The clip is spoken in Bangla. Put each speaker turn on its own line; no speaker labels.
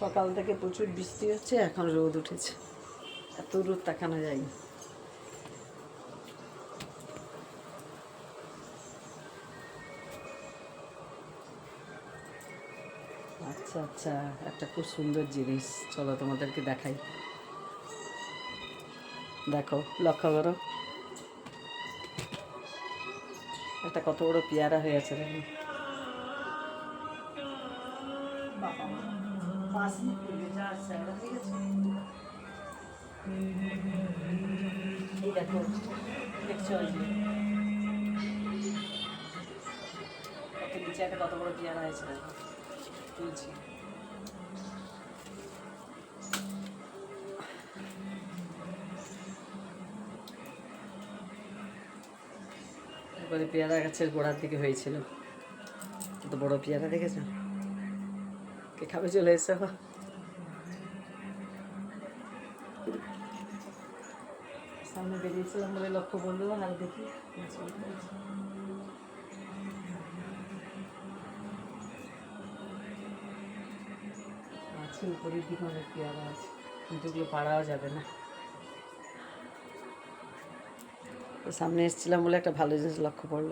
সকাল থেকে প্রচুর বৃষ্টি হচ্ছে, এখন রোদ উঠেছে। এত রোদ তাকানো যায়নি আচ্ছা আচ্ছা একটা খুব সুন্দর জিনিস। চলো তোমাদেরকে দেখাই। দেখো, লক্ষ্য করো। একটা কত বড় পেয়ারা হয়ে আছে দেখো। ওই যে একটা কত বড় পেয়ারা পেয়ারা গাছের গোড়ার দিকে হয়েছিল। কত বড় পেয়ারা দেখেছ? কে খাবে চলে এসো সামনে বেরিয়েছিলাম বলে লক্ষ্য আর দেখি আছে উপরের দিকে অনেক পেয়ারা আছে কিন্তু ওগুলো পাড়াও যাবে না তো সামনে এসেছিলাম বলে একটা ভালো জিনিস লক্ষ্য পড়ল